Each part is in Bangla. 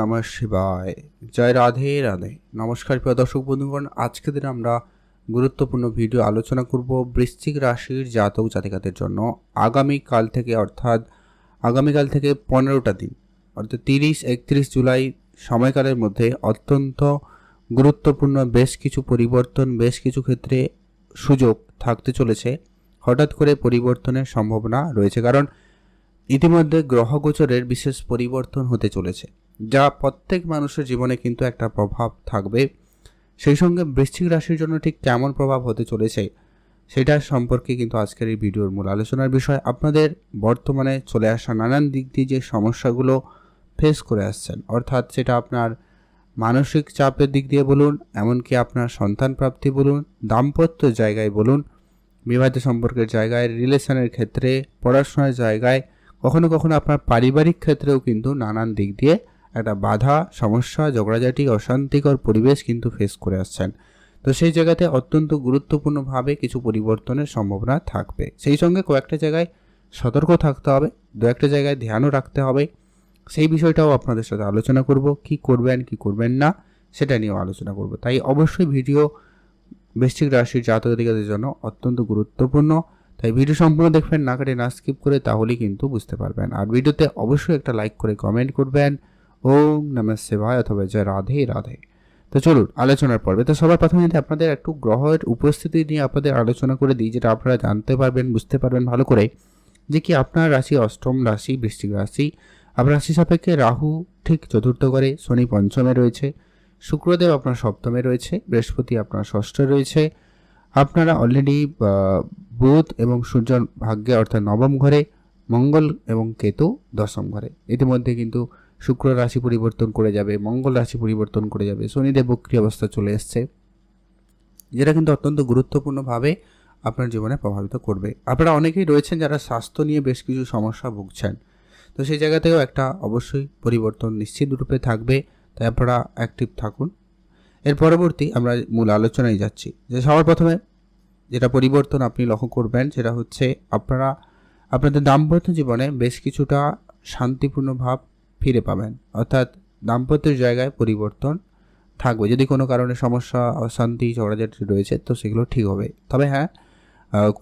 নমঃ শিবায়। জয় রাধে রাধে। নমস্কার প্রিয় দর্শক বন্ধুগণ, আজকে দিনে আমরা গুরুত্বপূর্ণ ভিডিও আলোচনা করব বৃশ্চিক রাশির জাতক জাতিকাদের জন্য। আগামীকাল থেকে অর্থাৎ আগামীকাল থেকে পনেরোটা দিন, অর্থাৎ তিরিশ, একত্রিশ জুলাই সময়কালের মধ্যে অত্যন্ত গুরুত্বপূর্ণ বেশ কিছু পরিবর্তন, বেশ কিছু ক্ষেত্রে সুযোগ থাকতে চলেছে। হঠাৎ করে পরিবর্তনের সম্ভাবনা রয়েছে, কারণ ইতিমধ্যে গ্রহগোচরের বিশেষ পরিবর্তন হতে চলেছে। যা প্রত্যেক মানুষের জীবনে কিন্তু একটা প্রভাব থাকবে। সেই সঙ্গে বৃশ্চিক রাশির জন্য ঠিক কেমন প্রভাব হতে চলেছে, সেটা সম্পর্কে কিন্তু আজকের এই ভিডিওর মূল আলোচনার বিষয়। আপনাদের বর্তমানে চলে আসা নানান দিক দিয়ে যে সমস্যাগুলো ফেস করে আসছেন, অর্থাৎ সেটা আপনার মানসিক চাপের দিক দিয়ে বলুন, এমনকি আপনার সন্তান প্রাপ্তি বলুন, দাম্পত্য জায়গায় বলুন, বিবাহিত সম্পর্কের জায়গায় রিলেশনের ক্ষেত্রে, পড়াশোনার জায়গায়, কখনো কখনো আপনার পারিবারিক ক্ষেত্রেও কিন্তু নানান দিক দিয়ে একটা বাধা, সমস্যা ঝগড়াঝাটি অশান্তিকর পরিবেশ কিন্তু ফেস করে আসছেন। তো সেই জায়গাতে অত্যন্ত গুরুত্বপূর্ণভাবে কিছু পরিবর্তনের সম্ভাবনা থাকবে। সেই সঙ্গে কয়েকটা জায়গায় সতর্ক থাকতে হবে, দু একটা জায়গায় ধ্যানও রাখতে হবে। সেই বিষয়টাও আপনাদের সাথে আলোচনা করব, কি করবেন কি করবেন না, সেটা নিয়েও আলোচনা করব। তাই অবশ্যই ভিডিও বৃশ্চিক রাশির জাতকাদের জন্য অত্যন্ত গুরুত্বপূর্ণ। তাই ভিডিও সম্পূর্ণ দেখবেন, না কাটে, না স্কিপ করে, তাহলেই কিন্তু বুঝতে পারবেন। আর ভিডিওতে অবশ্যই একটা লাইক করে কমেন্ট করবেন। ওম নমঃ শিবায় অথবা জয় রাধে রাধে। তো চলুন, আলোচনার পর্বে। তো সবার প্রথমে আপনাদের একটু গ্রহের উপস্থিতি নিয়ে আপনাদের আলোচনা করে দিই, যেটা আপনারা জানতে পারবেন, বুঝতে পারবেন ভালো করে, যে কি আপনার রাশি অষ্টম রাশি, বৃশ্চিক রাশি। আপনার রাশি সাপেক্ষে রাহু ঠিক চতুর্থ ঘরে, শনি পঞ্চমে রয়েছে, শুক্রদেব আপনার সপ্তমে রয়েছে, বৃহস্পতি আপনার ষষ্ঠে রয়েছে। আপনারা অলরেডি বুধ এবং সূর্য ভাগ্যে অর্থাৎ নবম ঘরে, মঙ্গল এবং কেতু দশম ঘরে। ইতিমধ্যে কিন্তু শুক্র রাশি পরিবর্তন করে যাবে, মঙ্গল রাশি পরিবর্তন করে যাবে, শনিদেব বক্রি অবস্থা চলে এসছে, যেটা কিন্তু অত্যন্ত গুরুত্বপূর্ণভাবে আপনার জীবনে প্রভাবিত করবে। আপনারা অনেকেই রয়েছেন যারা স্বাস্থ্য নিয়ে বেশ কিছু সমস্যা ভুগছেন, তো সেই জায়গা থেকেও একটা অবশ্যই পরিবর্তন নিশ্চিত রূপে থাকবে, তাই আপনারা অ্যাক্টিভ থাকুন। এর পরবর্তী আমরা মূল আলোচনায় যাচ্ছি, যে সবার প্রথমে যেটা পরিবর্তন আপনি লক্ষ্য করবেন, সেটা হচ্ছে আপনারা, আপনাদের দাম্পত্য জীবনে বেশ কিছুটা শান্তিপূর্ণ ভাব ফিরে পাবেন। অর্থাৎ দাম্পত্যের জায়গায় পরিবর্তন থাকবে। যদি কোনো কারণে সমস্যা, অশান্তি, ঝগড়াঝাটি রয়েছে, তো সেগুলো ঠিক হবে। তবে হ্যাঁ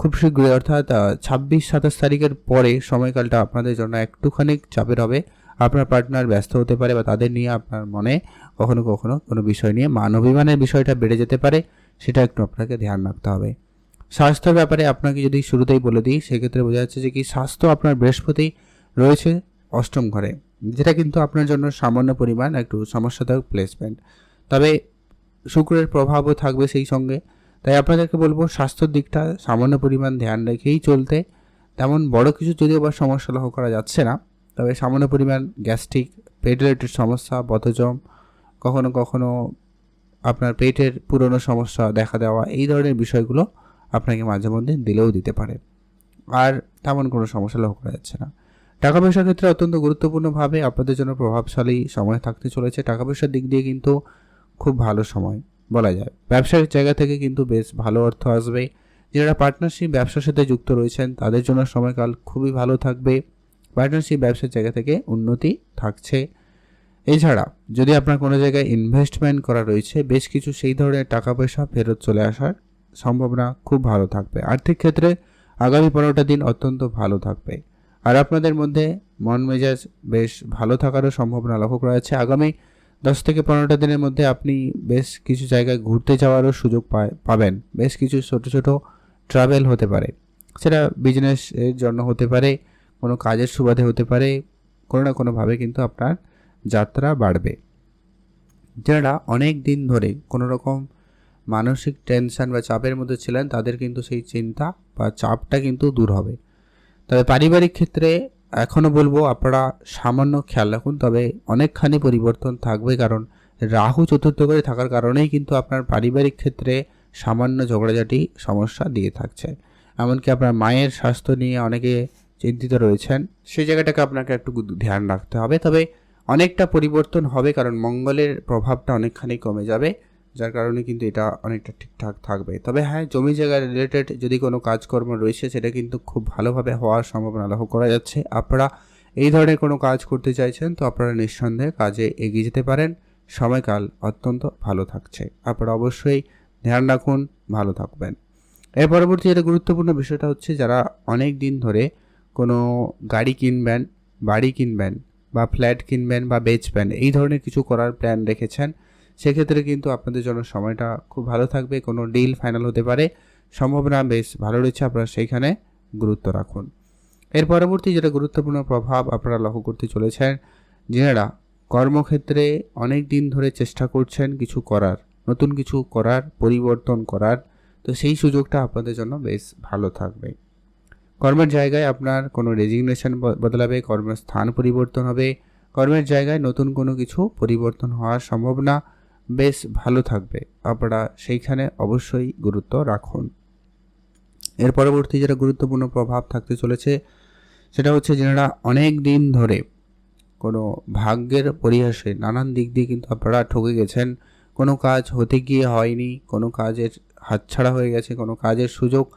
খুব শীঘ্রই অর্থাৎ ছাব্বিশ, সাতাশ তারিখের পরে সময়কালটা আপনাদের জন্য একটুখানি চাপের হবে। আপনার পার্টনার ব্যস্ত হতে পারে বা তাদের নিয়ে আপনার মনে কখনো কখনো কোনো বিষয় নিয়ে মানবিমানের বিষয়টা বেড়ে যেতে পারে, সেটা একটু আপনাকে ধ্যান রাখতে হবে। স্বাস্থ্যের ব্যাপারে আপনাকে যদি শুরুতেই বলে দিই, সেক্ষেত্রে বোঝা যাচ্ছে যে কি স্বাস্থ্য আপনার বৃহস্পতি রয়েছে অষ্টম ঘরে। যেটা কিন্তু আপনার জন্য সামান্য পরিমাণ একটু সমস্যাদায়ক প্লেসমেন্ট তবে শুক্রের প্রভাবও থাকবে সেই সঙ্গে। তাই আপনাদেরকে বলব, স্বাস্থ্যের দিকটা সামান্য পরিমাণ ধ্যান রেখেই চলতে। তেমন বড় কিছু যদিও বা সমস্যা লক্ষ্য করা যাচ্ছে না, তবে সামান্য পরিমাণ গ্যাস্ট্রিক, পেট রিলেটেড সমস্যা বদজম কখনো কখনো আপনার পেটের পুরনো সমস্যা দেখা দেওয়া, এই ধরনের বিষয়গুলো আপনাকে মাঝে মধ্যে দিলেও দিতে পারে। আর তেমন কোনো সমস্যা লক্ষ্য করা যাচ্ছে না। টাকা পয়সার ক্ষেত্রে অত্যন্ত গুরুত্বপূর্ণভাবে আপনাদের জন্য প্রভাবশালী সময় থাকতে চলেছে। টাকা পয়সার দিক দিয়ে কিন্তু খুব ভালো সময়, বলা যায়। ব্যবসার জায়গা থেকে কিন্তু বেশ ভালো অর্থ আসবে। যারা পার্টনারশিপ ব্যবসার সাথে যুক্ত রয়েছেন, তাদের জন্য সময়কাল খুবই ভালো থাকবে। পার্টনারশিপ ব্যবসার জায়গা থেকে উন্নতি থাকছে। এছাড়া, যদি আপনার কোনো জায়গায় ইনভেস্টমেন্ট করা রয়েছে, বেশ কিছু সেই ধরনের টাকা পয়সা ফেরত চলে আসার সম্ভাবনা খুব ভালো থাকবে। আর্থিক ক্ষেত্রে আগামী পনেরোটা দিন অত্যন্ত ভালো থাকবে। আর আপনাদের মধ্যে মন মেজাজ বেশ ভালো থাকারও সম্ভাবনা লক্ষ্য করা যাচ্ছে। আগামী দশ থেকে পনেরোটা দিনের মধ্যে আপনি বেশ কিছু জায়গায় ঘুরতে যাওয়ারও সুযোগ পাবেন। বেশ কিছু ছোট ছোট ট্রাভেল হতে পারে। সেটা বিজনেসের জন্য হতে পারে, কোনো কাজের সুবাদে হতে পারে, কোনো না কোনোভাবে কিন্তু আপনার যাত্রা বাড়বে। যারা অনেক দিন ধরে কোনো রকম মানসিক টেনশন বা চাপের মধ্যে ছিলেন, তাদের কিন্তু সেই চিন্তা বা চাপটা কিন্তু দূর হবে। তবে পারিবারিক ক্ষেত্রে এখনও বলব আপনারা সামান্য খেয়াল রাখুন, তবে অনেকখানি পরিবর্তন থাকবে কারণ রাহু চতুর্থ করে থাকার কারণেই কিন্তু আপনার পারিবারিক ক্ষেত্রে সামান্য ঝগড়াঝাটি সমস্যা দিয়ে থাকছে। এমনকি আপনার মায়ের স্বাস্থ্য নিয়ে অনেকে চিন্তিত রয়েছেন, সেই জায়গাটাকে আপনাকে একটু ধ্যান রাখতে হবে। তবে অনেকটা পরিবর্তন হবে কারণ মঙ্গলের প্রভাবটা অনেকখানি কমে যাবে। যার কারণে কিন্তু এটা অনেকটা ঠিকঠাক থাকবে। তবে হ্যাঁ জমি জায়গা রিলেটেড যদি কোনো কাজকর্ম রয়েছে, সেটা কিন্তু খুব ভালোভাবে হওয়ার সম্ভাবনা লক্ষ্য করা যাচ্ছে। আপনারা এই ধরনের কোনো কাজ করতে চাইছেন, তো আপনারা নিঃসন্দেহে কাজে এগিয়ে যেতে পারেন। সময়কাল অত্যন্ত ভালো থাকছে। আপনারা অবশ্যই ধ্যান রাখুন, ভালো থাকবেন। এর পরবর্তী যেটা গুরুত্বপূর্ণ বিষয়টা হচ্ছে, যারা অনেক দিন ধরে কোনো গাড়ি কিনবেন, বাড়ি কিনবেন বা ফ্ল্যাট কিনবেন বা বেচবেন, এই ধরনের কিছু করার প্ল্যান রেখেছেন। সেক্ষেত্রে কিন্তু আপনাদের জন্য সময়টা খুব ভালো থাকবে, কোনো ডিল ফাইনাল হতে পারে। সম্ভাবনা বেশ ভালো রয়েছে, আপনারা সেইখানে গুরুত্ব রাখুন। এর পরবর্তী যেটা গুরুত্বপূর্ণ প্রভাব আপনারা লক্ষ্য করতে চলেছেন যেনারা কর্মক্ষেত্রে অনেক দিন ধরে চেষ্টা করছেন কিছু করার, নতুন কিছু করার, পরিবর্তন করার। তো সেই সুযোগটা আপনাদের জন্য বেশ ভালো থাকবে। কর্মের জায়গায় আপনার কোনো রেজিগনেশন বদলাবে, কর্মের স্থান পরিবর্তন হবে। কর্মের জায়গায় নতুন কোনো কিছু পরিবর্তন হওয়ার সম্ভাবনা বেশ ভালো থাকবে। আপনারা সেইখানে অবশ্যই গুরুত্ব রাখুন। এর পরবর্তী যেটা গুরুত্বপূর্ণ প্রভাব থাকতে চলেছে, সেটা হচ্ছে যেনারা অনেক দিন ধরে কোনো ভাগ্যের পরিহাসে নানান দিক দিয়ে কিন্তু আপনারা ঠকে গেছেন, কোনো কাজ হতে গিয়ে হয়নি, কোনো কাজের হাতছাড়া হয়ে গেছে, কোনো কাজের সুযোগ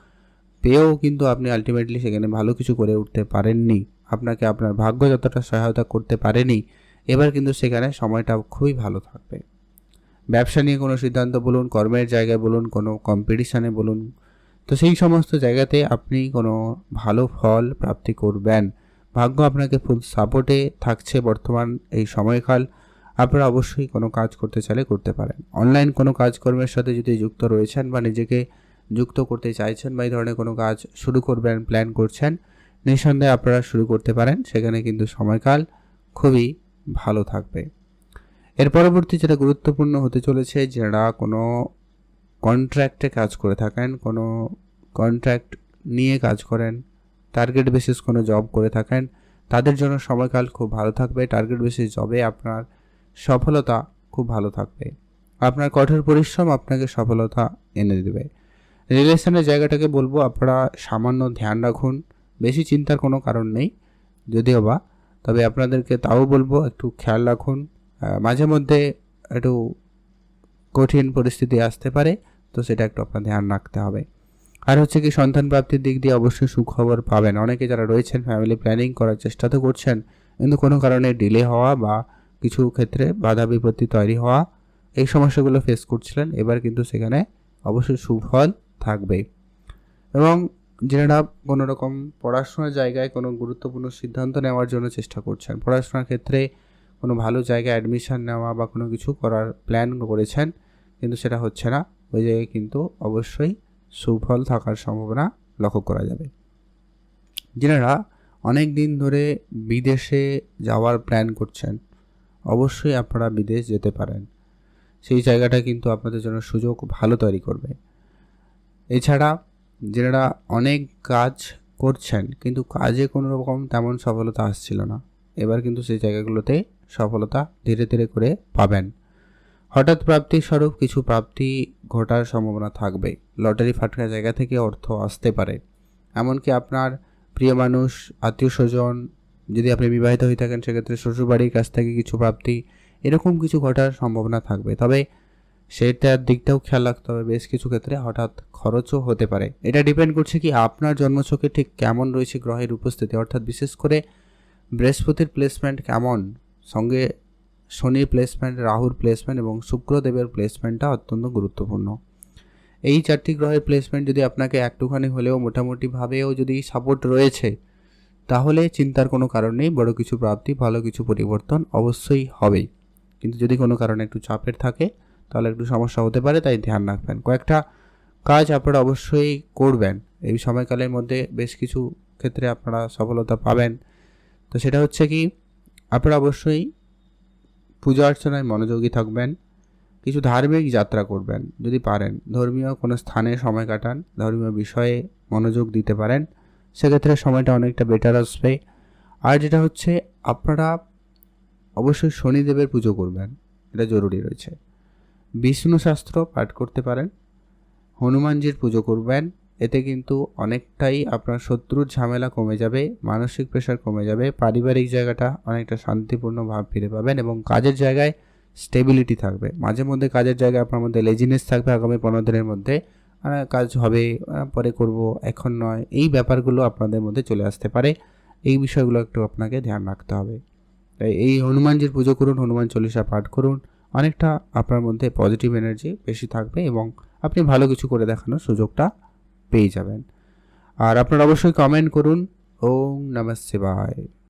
পেয়েও কিন্তু আপনি আলটিমেটলি সেখানে ভালো কিছু করে উঠতে পারেননি, আপনাকে আপনার ভাগ্য যতটা সহায়তা করতে পারেনি, এবার কিন্তু সেখানে সময়টা খুবই ভালো থাকবে। ব্যবসা নিয়ে কোনো সিদ্ধান্ত বলুন, কর্মের জায়গায় বলুন, কোনো কম্পিটিশানে বলুন, তো সেই সমস্ত জায়গাতে আপনি কোনো ভালো ফল প্রাপ্তি করবেন। ভাগ্য আপনাকে ফুল সাপোর্টে থাকছে বর্তমান এই সময়কাল। আপনারা অবশ্যই কোনো কাজ করতে চাইলে করতে পারেন। অনলাইন কোনো কাজকর্মের সাথে যদি যুক্ত রয়েছেন বা নিজেকে যুক্ত করতে চাইছেন বা এই ধরনের কোনো কাজ শুরু করবেন প্ল্যান করছেন, নিঃসন্দেহে আপনারা শুরু করতে পারেন। সেখানে কিন্তু সময়কাল খুবই ভালো থাকবে। এর পরবর্তী যেটা গুরুত্বপূর্ণ হতে চলেছে, যারা কোনো কন্ট্রাক্টে কাজ করে থাকেন, কোনো কন্ট্রাক্ট নিয়ে কাজ করেন টার্গেট বেসিস কোনো জব করে থাকেন, তাদের জন্য সময়কাল খুব ভালো থাকবে। টার্গেট বেসিস জবে আপনার সফলতা খুব ভালো থাকবে। আপনার কঠোর পরিশ্রম আপনাকে সফলতা এনে দেবে। রিলেশনের জায়গাটাকে বলব, আপনারা সামান্য ধ্যান রাখুন। বেশি চিন্তার কোনো কারণ নেই, যদিও বা। তবে আপনাদেরকে তাও বলব, একটু খেয়াল রাখুন। মাঝে মধ্যে একটু কঠিন পরিস্থিতি আসতে পারে, তো সেটা একটু আপনার ধ্যান রাখতে হবে। আর হচ্ছে কি সন্তান প্রাপ্তির দিক দিয়ে অবশ্যই সুখবর পাবেন। অনেকে যারা রয়েছেন ফ্যামিলি প্ল্যানিং করার চেষ্টা তো করছেন, কিন্তু কোনো কারণে ডিলে হওয়া বা কিছু ক্ষেত্রে বাধা বিপত্তি তৈরি হওয়া, এই সমস্যাগুলো ফেস করছিলেন, এবার কিন্তু সেখানে অবশ্যই সুফল থাকবে। এবং যারা কোনো রকম পড়াশোনার জায়গায় কোনো গুরুত্বপূর্ণ সিদ্ধান্ত নেওয়ার জন্য চেষ্টা করছেন, পড়াশোনার ক্ষেত্রে কোনো ভালো জায়গায় অ্যাডমিশন নেওয়া বা কোনো কিছু করার প্ল্যান করেছেন, কিন্তু সেটা হচ্ছে না। ওই জায়গায় কিন্তু অবশ্যই সুফল থাকার সম্ভাবনা লক্ষ্য করা যাবে। যেনারা অনেক দিন ধরে বিদেশে যাওয়ার প্ল্যান করছেন। অবশ্যই আপনারা বিদেশ যেতে পারেন। সেই জায়গাটা কিন্তু আপনাদের জন্য সুযোগ ভালো তৈরি করবে। এছাড়া যারা অনেক কাজ করছেন, কিন্তু কাজে কোনো রকম তেমন সফলতা আসছিল না। এবার কিন্তু সেই জায়গাগুলোতে সফলতা ধীরে ধীরে করে পাবেন। হঠাৎ প্রাপ্তি স্বরূপ কিছু প্রাপ্তি ঘটার সম্ভাবনা থাকবে। লটারি ফাটকা জায়গা থেকে অর্থ আসতে পারে। এমনকি আপনার প্রিয় মানুষ আত্মীয় স্বজন যদি আপনি বিবাহিত হয়ে থাকেন, সেক্ষেত্রে শ্বশুরবাড়ির কাছ থেকে কিছু প্রাপ্তি, এরকম কিছু ঘটার সম্ভাবনা থাকবে। তবে সেটার দিকটাও খেয়াল রাখতে হবে। বেশ কিছু ক্ষেত্রে হঠাৎ খরচও হতে পারে। এটা ডিপেন্ড করছে কি আপনার জন্মছকে ঠিক কেমন রয়েছে গ্রহের উপস্থিতি। অর্থাৎ বিশেষ করে বৃহস্পতির প্লেসমেন্ট কেমন? সঙ্গে শনির প্লেসমেন্ট রাহুর প্লেসমেন্ট এবং শুক্রদেবের প্লেসমেন্টটা অত্যন্ত গুরুত্বপূর্ণ। এই চারটি গ্রহের প্লেসমেন্ট যদি আপনাকে একটুখানি হলেও মোটামুটিভাবেও যদি সাপোর্ট রয়েছে, তাহলে চিন্তার কোনো কারণ নেই, বড় কিছু প্রাপ্তি, ভালো কিছু পরিবর্তন অবশ্যই হবেই। কিন্তু যদি কোনো কারণে একটু চাপের থাকে, তাহলে একটু সমস্যা হতে পারে, তাই ধ্যান রাখবেন। কয়েকটা কাজ আপনারা অবশ্যই করবেন। এই সময়কালের মধ্যে বেশ কিছু ক্ষেত্রে আপনারা সফলতা পাবেন। তো সেটা হচ্ছে কি আপনারা অবশ্যই পূজা অর্চনায় মনোযোগী থাকবেন, কিছু ধার্মিক যাত্রা করবেন যদি পারেন, ধর্মীয় কোনো স্থানে সময় কাটান, ধর্মীয় বিষয়ে মনোযোগ দিতে পারেন, সেক্ষেত্রে সময়টা অনেকটা বেটার আসবে। আর যেটা হচ্ছে, আপনারা অবশ্যই শনিদেবের পুজো করবেন, এটা জরুরি রয়েছে। বিষ্ণু শাস্ত্র পাঠ করতে পারেন, হনুমানজির পুজো করবেন এতে কিন্তু অনেকটাই আপনার শত্রুর ঝামেলা কমে যাবে, মানসিক প্রেশার কমে যাবে, পারিবারিক জায়গাটা অনেকটা শান্তিপূর্ণ ভাব ফিরে পাবেন এবং কাজের জায়গায় স্টেবিলিটি থাকবে। মাঝে মধ্যে কাজের জায়গায় আপনার মধ্যে লেজিনেস থাকবে আগামী পনেরো দিনের মধ্যে। কাজ হবে পরে করব, এখন নয়, এই ব্যাপারগুলো আপনাদের মধ্যে চলে আসতে পারে। এই বিষয়গুলো একটু আপনাকে ধ্যান রাখতে হবে। তাই এই হনুমানজির পুজো করুন, হনুমান চল্লিশা পাঠ করুন, অনেকটা আপনার মধ্যে পজিটিভ এনার্জি বেশি থাকবে এবং আপনি ভালো কিছু করে দেখানোর সুযোগটা পেয়ে যাবেন। আর আপনারা অবশ্যই কমেন্ট করুন। ওম নমস্তে বাই